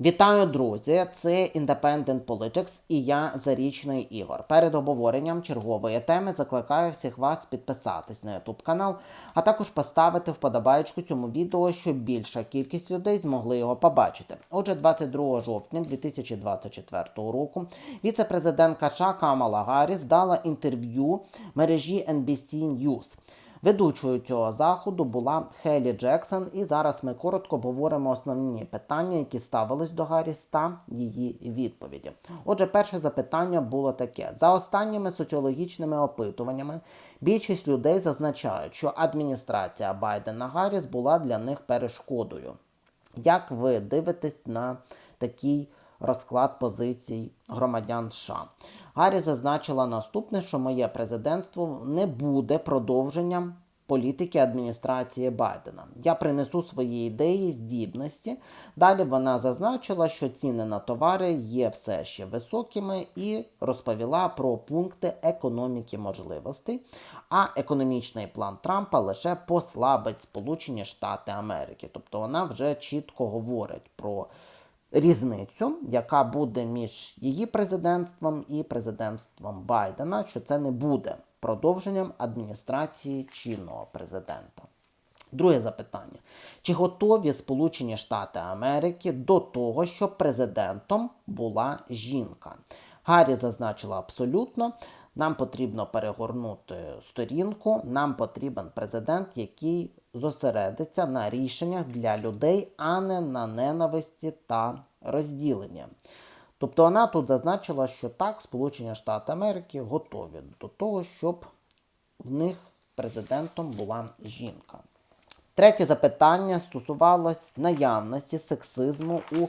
Вітаю, друзі! Це Independent Politics і я Зарічний Ігор. Перед обговоренням чергової теми закликаю всіх вас підписатись на YouTube канал, а також поставити вподобайку цьому відео, щоб більша кількість людей змогли його побачити. Отже, 22 жовтня 2024 року віце-президентка Камала Гарріс дала інтерв'ю мережі NBC News. Ведучою цього заходу була Хелі Джексон, і зараз ми коротко обговоримо основні питання, які ставились до Гарріс та її відповіді. Отже, перше запитання було таке: за останніми соціологічними опитуваннями, більшість людей зазначають, що адміністрація Байдена Гарріс була для них перешкодою. Як ви дивитесь на такий розклад позицій громадян США? Гаррі зазначила наступне, що моє президентство не буде продовженням політики адміністрації Байдена. Я принесу свої ідеї, здібності. Далі вона зазначила, що ціни на товари є все ще високими, і розповіла про пункти економіки можливостей. А економічний план Трампа лише послабить Сполучені Штати Америки. Тобто вона вже чітко говорить про різницю, яка буде між її президентством і президентством Байдена, що це не буде продовженням адміністрації чинного президента. Друге запитання: чи готові Сполучені Штати Америки до того, щоб президентом була жінка? Гаррі зазначила абсолютно. Нам потрібно перегорнути сторінку. Нам потрібен президент, який зосередиться на рішеннях для людей, а не на ненависті та розділенні. Тобто вона тут зазначила, що так, Сполучені Штати Америки готові до того, щоб в них президентом була жінка. Третє запитання стосувалось наявності сексизму у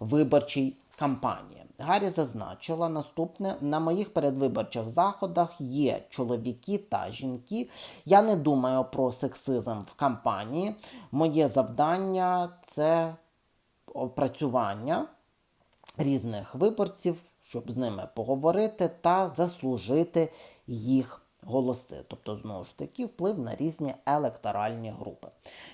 виборчій кампанії. Гаррі зазначила наступне: на моїх передвиборчих заходах є чоловіки та жінки. Я не думаю про сексизм в кампанії. Моє завдання це опрацювання різних виборців, щоб з ними поговорити та заслужити їх голоси. Тобто, знову ж таки, вплив на різні електоральні групи.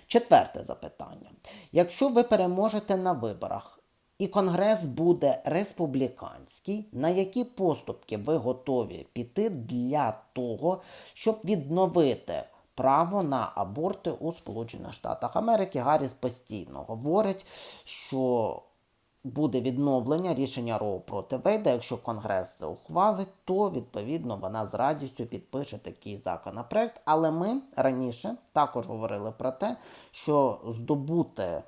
Четверте запитання: якщо ви переможете на виборах, і Конгрес буде республіканський, на які поступки ви готові піти для того, щоб відновити право на аборти у Сполучених Штатах Америки? Гарріс постійно говорить, що буде відновлення рішення Роу проти Вейда. Якщо Конгрес це ухвалить, то відповідно вона з радістю підпише такий законопроект. Але ми раніше також говорили про те, що здобути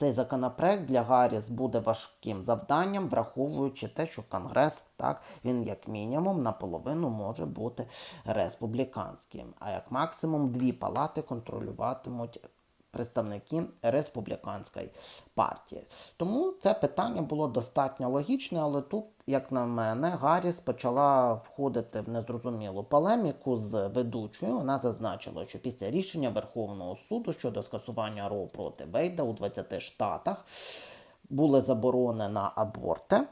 цей законопроект для Гарріс буде важким завданням, враховуючи те, що Конгрес, так, він як мінімум наполовину може бути республіканським, а як максимум дві палати контролюватимуть представники республіканської партії. Тому це питання було достатньо логічне, але тут, як на мене, Гарріс почала входити в незрозумілу полеміку з ведучою. Вона зазначила, що після рішення Верховного суду щодо скасування Роу проти Вейда у 20 штатах були заборони на аборти.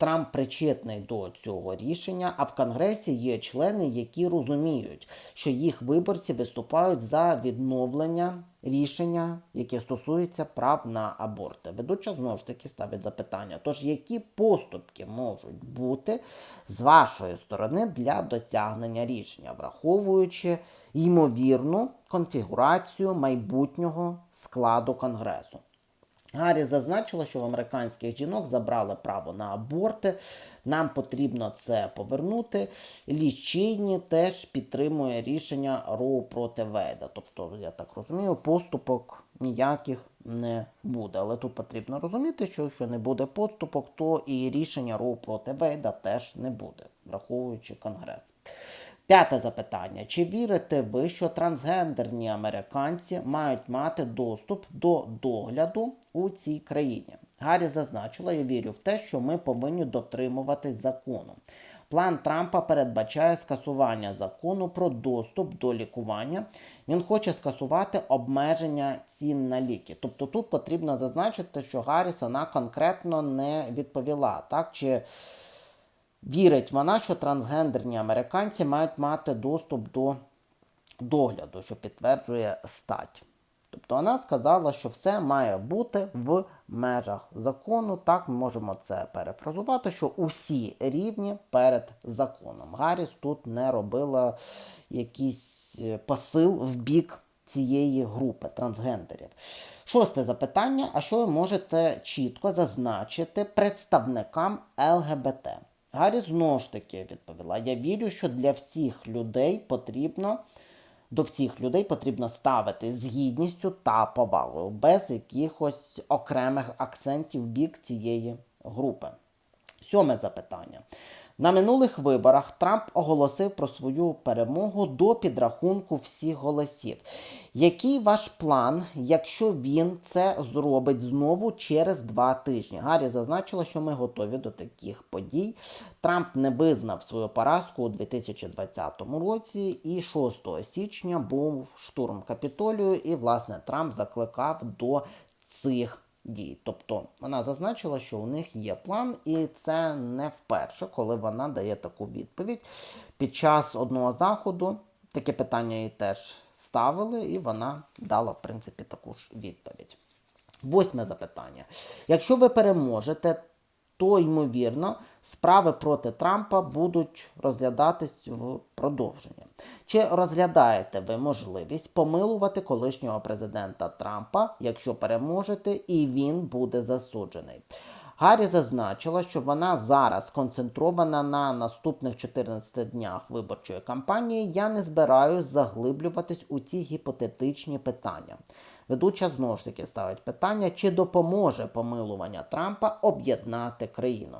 Трамп причетний до цього рішення, а в Конгресі є члени, які розуміють, що їх виборці виступають за відновлення рішення, яке стосується прав на аборти. Ведуча знову ж таки ставить запитання: тож, які поступки можуть бути з вашої сторони для досягнення рішення, враховуючи ймовірну конфігурацію майбутнього складу Конгресу? Гаррі зазначила, що в американських жінок забрали право на аборти. Нам потрібно це повернути. Лічині теж підтримує рішення Роу проти Вейда. Тобто, я так розумію, поступок ніяких не буде. Але тут потрібно розуміти, що якщо не буде поступок, то і рішення Роу проти Вейда теж не буде, враховуючи Конгрес. П'яте запитання: чи вірите ви, що трансгендерні американці мають мати доступ до догляду у цій країні? Гаррі зазначила, я вірю в те, що ми повинні дотримуватись закону. План Трампа передбачає скасування закону про доступ до лікування. Він хоче скасувати обмеження цін на ліки. Тобто тут потрібно зазначити, що Гарріс вона конкретно не відповіла, так чи Вірить вона, що трансгендерні американці мають мати доступ до догляду, що підтверджує стать. Тобто вона сказала, що все має бути в межах закону. Так ми можемо це перефразувати, що усі рівні перед законом. Гарріс тут не робила якийсь е, посил в бік цієї групи трансгендерів. Шосте запитання: а що ви можете чітко зазначити представникам ЛГБТ? Гарріс знову ж таки відповіла: Я вірю, що для всіх людей потрібно. До всіх людей потрібно ставити з гідністю та повагою, без якихось окремих акцентів в бік цієї групи. Сьоме запитання. На минулих виборах Трамп оголосив про свою перемогу до підрахунку всіх голосів. Який ваш план, якщо він це зробить знову через два тижні? Гаррі зазначила, що ми готові до таких подій. Трамп не визнав свою поразку у 2020 році, і 6 січня був штурм капітолію, і власне Трамп закликав до цих дій. Тобто вона зазначила, що у них є план, і це не вперше, коли вона дає таку відповідь. Під час одного заходу таке питання їй теж ставили, і вона дала, в принципі, таку ж відповідь. Восьме запитання. Якщо ви переможете, то ймовірно справи проти Трампа будуть розглядатись в продовженні. Чи розглядаєте ви можливість помилувати колишнього президента Трампа, якщо переможете, і він буде засуджений? Гаррі зазначила, що вона зараз сконцентрована на наступних 14 днях виборчої кампанії. Я не збираюсь заглиблюватись у ці гіпотетичні питання. Ведуча знову ж таки ставить питання, чи допоможе помилування Трампа об'єднати країну.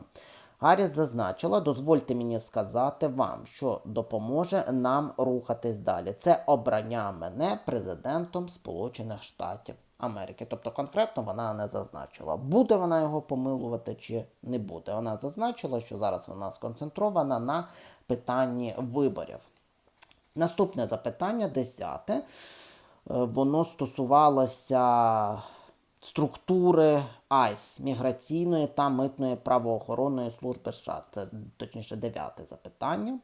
Гарріс зазначила, дозвольте мені сказати вам, що допоможе нам рухатись далі. Це обрання мене президентом Сполучених Штатів Америки. Тобто конкретно вона не зазначила, буде вона його помилувати чи не буде. Вона зазначила, що зараз вона сконцентрована на питанні виборів. Наступне запитання, десяте. Е, Воно стосувалося структури АЙС міграційної та митної правоохоронної служби США. Це точніше дев'яте запитання.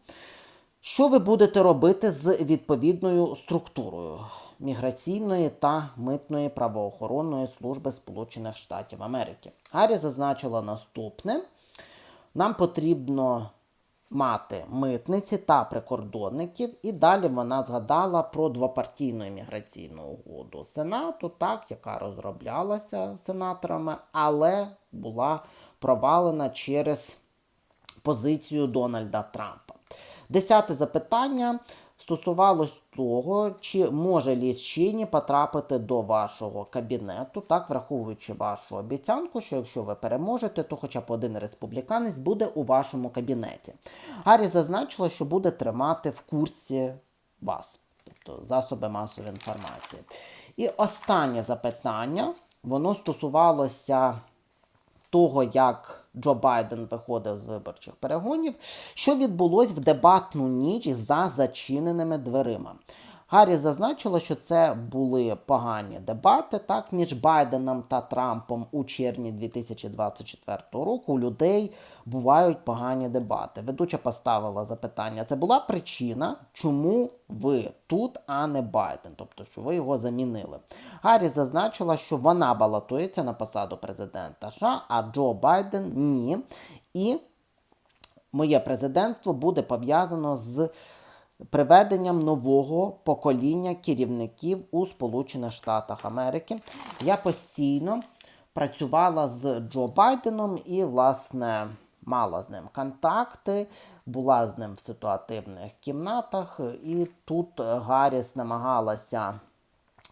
Що ви будете робити з відповідною структурою міграційної та митної правоохоронної служби Сполучених Штатів Америки? Гаррі зазначила наступне: нам потрібно мати митниці та прикордонників, і далі вона згадала про двопартійну імміграційну угоду Сенату, так, яка розроблялася сенаторами, але була провалена через позицію Дональда Трампа. Десяте запитання стосувалось того, чи може Ліс Чіні потрапити до вашого кабінету, так враховуючи вашу обіцянку, що якщо ви переможете, то хоча б один республіканець буде у вашому кабінеті. Гаррі зазначила, що буде тримати в курсі вас, тобто засоби масової інформації. І останнє запитання, воно стосувалося того, як Джо Байден виходив з виборчих перегонів, що відбулось в дебатну ніч за зачиненими дверима. Гаррі зазначила, що це були погані дебати так між Байденом та Трампом у червні 2024 року. У людей бувають погані дебати. Ведуча поставила запитання: це була причина, чому ви тут, а не Байден, тобто, що ви його замінили. Гаррі зазначила, що вона балотується на посаду президента США, а Джо Байден ні. І моє президентство буде пов'язано з приведенням нового покоління керівників у Сполучених Штатах Америки. Я постійно працювала з Джо Байденом і, власне, мала з ним контакти, була з ним в ситуативних кімнатах, і тут Гарріс намагалася.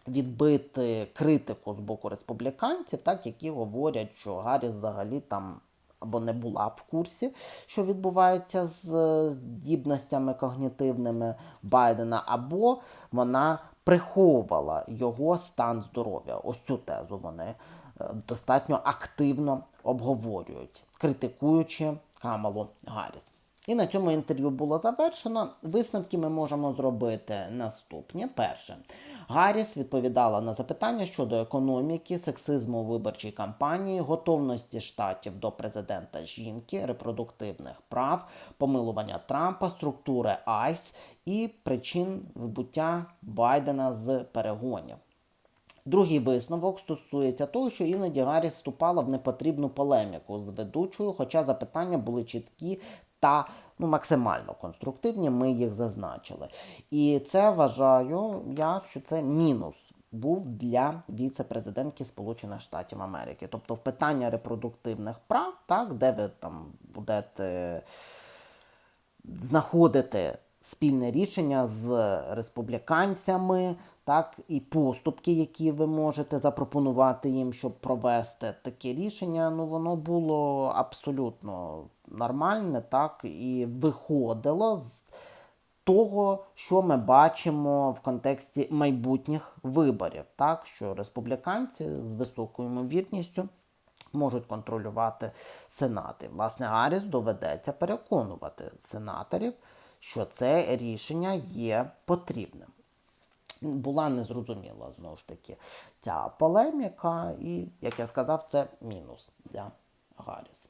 Відбити критику з боку республіканців, так які говорять, що Гарріс взагалі там або не була в курсі, що відбувається з здібностями когнітивними Байдена, або вона приховувала його стан здоров'я. Ось цю тезу вони е, достатньо активно обговорюють, критикуючи Камалу Гарріс. І на цьому інтерв'ю було завершено. Висновки ми можемо зробити наступні. Перше, Гарріс відповідала на запитання щодо економіки, сексизму виборчій кампанії, готовності штатів до президента жінки, репродуктивних прав, помилування Трампа, структури АЙС і причин вибуття Байдена з перегонів. Другий висновок стосується того, що іноді Гарріс вступала в непотрібну полеміку з ведучою, хоча запитання були чіткі та ну, максимально конструктивні, ми їх зазначили. І це вважаю я, що це мінус був для віце-президентки Сполучених Штатів Америки. Тобто в питання репродуктивних прав, так, де ви там будете знаходити спільне рішення з республіканцями, так, і поступки, які ви можете запропонувати їм, щоб провести таке рішення, ну воно було абсолютно нормальне, так, і виходило з того, що ми бачимо в контексті майбутніх виборів, так, що республіканці з високою ймовірністю можуть контролювати сенати. Власне, Гарріс доведеться переконувати сенаторів, що це рішення є потрібним. Була незрозуміла знову ж таки ця полеміка, і, як я сказав, це мінус для Гарріс.